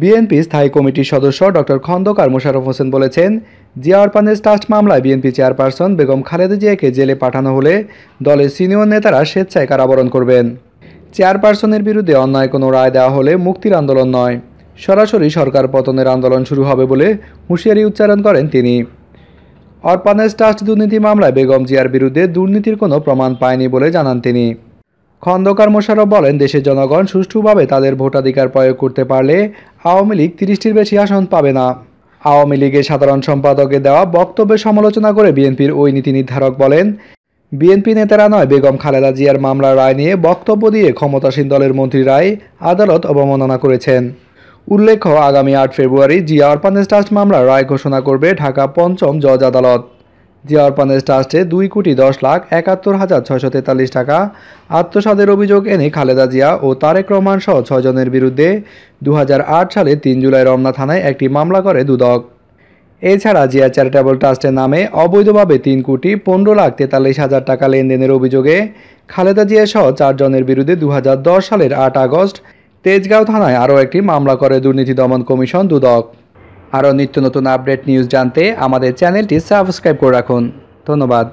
BNP স্থায়ী কমিটির সদস্য ডক্টর খন্দকার মোশাররফ হোসেন বলেছেন জিয়া অরফানেজ ট্রাস্ট মামলায় বিএনপি চেয়ারপারসন বেগম খালেদা জিয়াকে জেলে পাঠানো হলে দলের সিনিয়র নেতারা স্বেচ্ছায় কারাবরণ করবেন। চেয়ারপারসনের বিরুদ্ধে অন্যায় কোনো রায় দেওয়া হলে মুক্তির আন্দোলন নয়। সরাসরি সরকার পতনের আন্দোলন শুরু হবে বলে হুঁশিয়ারি উচ্চারণ করেন তিনি। অরপানেজ ট্রাস্ট দুর্নীতি মামলায় বেগম জিয়ার বিরুদ্ধে দুর্নীতির কোনো প্রমাণ পায়নি বলে জানান তিনি। খন্দকার মোশারফ বলেন, দেশের জনগণ সুষ্ঠুভাবে তাদের ভোটাধিকার প্রয়োগ করতে পারলে আওয়ামী লীগ তিরিশটির বেশি আসন পাবে না। আওয়ামী লীগের সাধারণ সম্পাদকের দেওয়া বক্তব্যের সমালোচনা করে বিএনপির ওই নীতি নির্ধারক বলেন, বিএনপি নেতারা নয়, বেগম খালেদা জিয়ার মামলার রায় নিয়ে বক্তব্য দিয়ে ক্ষমতাসীন দলের মন্ত্রী রায় আদালত অবমাননা করেছেন। উল্লেখ্য, আগামী আট ফেব্রুয়ারি জিয়া অরপানেজ ট্রাস্ট মামলার রায় ঘোষণা করবে ঢাকা পঞ্চম জজ আদালত। জিয়া অরপানেজ ট্রাস্টে দুই কোটি দশ লাখ একাত্তর হাজার ছয়শো তেতাল্লিশ টাকা আত্মসাদের অভিযোগ এনে খালেদা জিয়া ও তারেক রহমান সহ ছয়জনের বিরুদ্ধে দু হাজার আট সালে তিন জুলাই রমনা থানায় একটি মামলা করে দুদক। এছাড়া জিয়া চ্যারিটেবল ট্রাস্টের নামে অবৈধভাবে তিন কোটি পনেরো লাখ তেতাল্লিশ হাজার টাকা লেনদেনের অভিযোগে খালেদা জিয়া সহ চারজনের বিরুদ্ধে দু হাজার দশ সালের আট আগস্ট তেজগাঁও থানায় আরও একটি মামলা করে দুর্নীতি দমন কমিশন দুদক। আরও নিত্য নতুন আপডেট নিউজ জানতে আমাদের চ্যানেলটি সাবস্ক্রাইব করে রাখুন। ধন্যবাদ।